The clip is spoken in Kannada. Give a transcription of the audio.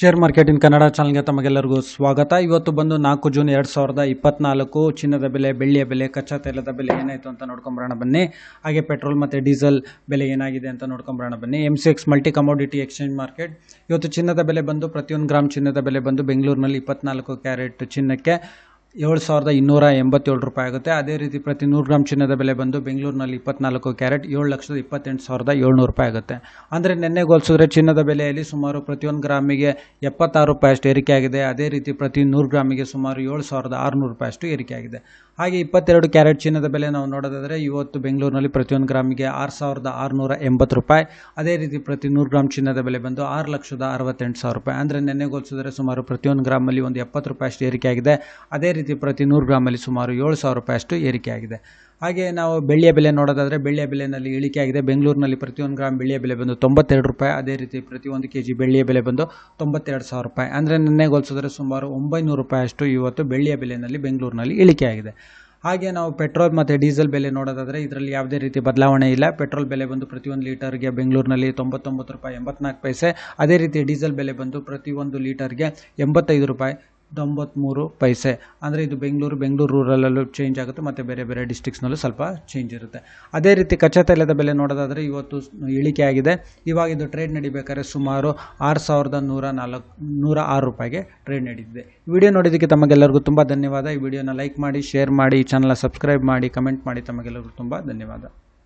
ಶೇರ್ ಮಾರ್ಕೆಟ್ ಇನ್ ಕನ್ನಡ ಚಾನಲ್ಗೆ ತಮಗೆಲ್ಲರಿಗೂ ಸ್ವಾಗತ. ಇವತ್ತು ಬಂದು ನಾಲ್ಕು ಜೂನ್ ಎರಡು ಸಾವಿರದ ಇಪ್ಪತ್ನಾಲ್ಕು, ಚಿನ್ನದ ಬೆಲೆ, ಬೆಳ್ಳಿಯ ಬೆಲೆ, ಕಚ್ಚಾ ತೈಲದ ಬೆಲೆ ಏನಾಯಿತು ಅಂತ ನೋಡ್ಕೊಂಬರೋಣ ಬನ್ನಿ. ಹಾಗೆ ಪೆಟ್ರೋಲ್ ಮತ್ತು ಡೀಸೆಲ್ ಬೆಲೆ ಏನಾಗಿದೆ ಅಂತ ನೋಡ್ಕೊಂಬರೋಣ ಬನ್ನಿ. M C X multi commodity exchange market ಇವತ್ತು ಚಿನ್ನದ ಬೆಲೆ ಬಂದು ಪ್ರತಿಯೊಂದು ಗ್ರಾಮ್ ಚಿನ್ನದ ಬೆಲೆ ಬಂದು ಬೆಂಗಳೂರಿನಲ್ಲಿ ಇಪ್ಪತ್ನಾಲ್ಕು ಕ್ಯಾರೆಟ್ ಚಿನ್ನಕ್ಕೆ ಏಳು ಸಾವಿರದ ಇನ್ನೂರ ಎಂಬತ್ತೇಳು ರೂಪಾಯಿ ಆಗುತ್ತೆ. ಅದೇ ರೀತಿ ಪ್ರತಿ ನೂರು ಗ್ರಾಮ್ ಚಿನ್ನದ ಬೆಲೆ ಬಂದು ಬೆಂಗಳೂರಿನಲ್ಲಿ ಇಪ್ಪತ್ನಾಲ್ಕು ಕ್ಯಾರೆಟ್ ಏಳು ಲಕ್ಷದ ಇಪ್ಪತ್ತೆಂಟು ಸಾವಿರದ ಏಳ್ನೂರು ರೂಪಾಯಿ ಆಗುತ್ತೆ. ಅಂದರೆ ನೆನ್ನೆ ಹೋಲಿಸಿದ್ರೆ ಚಿನ್ನದ ಬೆಲೆಯಲ್ಲಿ ಸುಮಾರು ಪ್ರತಿಯೊಂದು ಗ್ರಾಮಿಗೆ ಎಪ್ಪತ್ತಾರು ರೂಪಾಯಿ ಅಷ್ಟು ಏರಿಕೆ ಆಗಿದೆ ಅದೇ ರೀತಿ ಪ್ರತಿ ನೂರು ಗ್ರಾಮಿಗೆ ಸುಮಾರು ಏಳು ಸಾವಿರದ ಆರುನೂರು ರೂಪಾಯಿ ಅಷ್ಟು ಏರಿಕೆ ಆಗಿದೆ ಹಾಗೆ ಇಪ್ಪತ್ತೆರಡು ಕ್ಯಾರೆಟ್ ಚಿನ್ನದ ಬೆಲೆ ನಾವು ನೋಡೋದಾದರೆ ಇವತ್ತು ಬೆಂಗಳೂರಿನಲ್ಲಿ ಪ್ರತಿಯೊಂದು ಗ್ರಾಮಿಗೆ ಆರು ಸಾವಿರದ ಆರುನೂರ ಎಂಬತ್ತು ರೂಪಾಯಿ. ಅದೇ ರೀತಿ ಪ್ರತಿ ನೂರು ಗ್ರಾಮ್ ಚಿನ್ನದ ಬೆಲೆ ಬಂದು ಆರು ಲಕ್ಷದ ಅರವತ್ತೆಂಟು ಸಾವಿರ ರೂಪಾಯಿ. ಅಂದರೆ ನೆನ್ನೆ ಹೋಲಿಸಿದ್ರೆ ಸುಮಾರು ಪ್ರತಿಯೊಂದು ಗ್ರಾಮಲ್ಲಿ ಒಂದು ಎಪ್ಪತ್ತು ರೂಪಾಯಿ ಅಷ್ಟು ಏರಿಕೆ ಆಗಿದೆ ಅದೇ ರೀತಿ ಪ್ರತಿ ನೂರು ಗ್ರಾಮಲ್ಲಿ ಸುಮಾರು ಏಳು ಸಾವಿರ ರೂಪಾಯಿ ಅಷ್ಟು ಏರಿಕೆಯಾಗಿದೆ ಹಾಗೆ ನಾವು ಬೆಳ್ಳಿಯ ಬೆಲೆ ನೋಡೋದಾದರೆ ಬೆಳ್ಳಿಯ ಬೆಲೆಯಲ್ಲಿ ಇಳಿಕೆಯಾಗಿದೆ ಬೆಂಗಳೂರಿನಲ್ಲಿ ಪ್ರತಿಯೊಂದು ಗ್ರಾಮ್ ಬೆಳ್ಳಿಯ ಬೆಲೆ ಬಂದು ತೊಂಬತ್ತೆರಡು ರೂಪಾಯಿ. ಅದೇ ರೀತಿ ಪ್ರತಿಯೊಂದು ಕೆ ಜಿ ಬೆಳ್ಳಿಯ ಬೆಲೆ ಬಂದು ತೊಂಬತ್ತೆರಡು ಸಾವಿರ ರೂಪಾಯಿ. ಅಂದರೆ ನಿನ್ನೆಗೆ ಹೋಲಿಸಿದ್ರೆ ಸುಮಾರು ಒಂಬೈನೂರು ರೂಪಾಯಿ ಅಷ್ಟು ಇವತ್ತು ಬೆಳ್ಳಿಯ ಬೆಲೆಯಲ್ಲಿ ಬೆಂಗಳೂರಿನಲ್ಲಿ ಇಳಿಕೆಯಾಗಿದೆ ಹಾಗೆ ನಾವು ಪೆಟ್ರೋಲ್ ಮತ್ತು ಡೀಸೆಲ್ ಬೆಲೆ ನೋಡೋದಾದರೆ ಇದರಲ್ಲಿ ಯಾವುದೇ ರೀತಿ ಬದಲಾವಣೆ ಇಲ್ಲ. ಪೆಟ್ರೋಲ್ ಬೆಲೆ ಬಂದು ಪ್ರತಿಯೊಂದು ಲೀಟರ್ಗೆ ಬೆಂಗಳೂರಿನಲ್ಲಿ ತೊಂಬತ್ತೊಂಬತ್ತು ರೂಪಾಯಿ ಎಂಬತ್ನಾಲ್ಕು ಪೈಸೆ. ಅದೇ ರೀತಿ ಡೀಸೆಲ್ ಬೆಲೆ ಬಂದು ಪ್ರತಿಯೊಂದು ಲೀಟರ್ಗೆ ಎಂಬತ್ತೈದು ರೂಪಾಯಿ. ತೊಂಬತ್ತ್ಮೂರು ಪೈಸೆ. ಅಂದರೆ ಇದು ಬೆಂಗಳೂರು ಬೆಂಗಳೂರು ರೂರಲ್ಲೂ ಚೇಂಜ್ ಆಗುತ್ತೆ, ಮತ್ತು ಬೇರೆ ಬೇರೆ ಡಿಸ್ಟಿಕ್ಸ್ನಲ್ಲೂ ಸ್ವಲ್ಪ ಚೇಂಜ್ ಇರುತ್ತೆ. ಅದೇ ರೀತಿ ಕಚ್ಚಾ ತೈಲದ ಬೆಲೆ ನೋಡೋದಾದರೆ ಇವತ್ತು ಇಳಿಕೆ ಆಗಿದೆ. ಇವಾಗ ಇದು ಟ್ರೇಡ್ ನಡಿಬೇಕಾದ್ರೆ ಸುಮಾರು ಆರು ಸಾವಿರದ ನೂರ ನಾಲ್ಕು, ನೂರ ಆರು ರೂಪಾಯಿಗೆ ಟ್ರೇಡ್ ನಡೀತಿದೆ. ವಿಡಿಯೋ ನೋಡಿದ್ದಕ್ಕೆ ತಮಗೆಲ್ಲರಿಗೂ ತುಂಬ ಧನ್ಯವಾದ. ಈ ವಿಡಿಯೋನ ಲೈಕ್ ಮಾಡಿ ಶೇರ್ ಮಾಡಿ ಚಾನಲ್ನ ಸಬ್ಸ್ಕ್ರೈಬ್ ಮಾಡಿ ಕಮೆಂಟ್ ಮಾಡಿ ತಮಗೆಲ್ಲರಿಗೂ ತುಂಬ ಧನ್ಯವಾದ.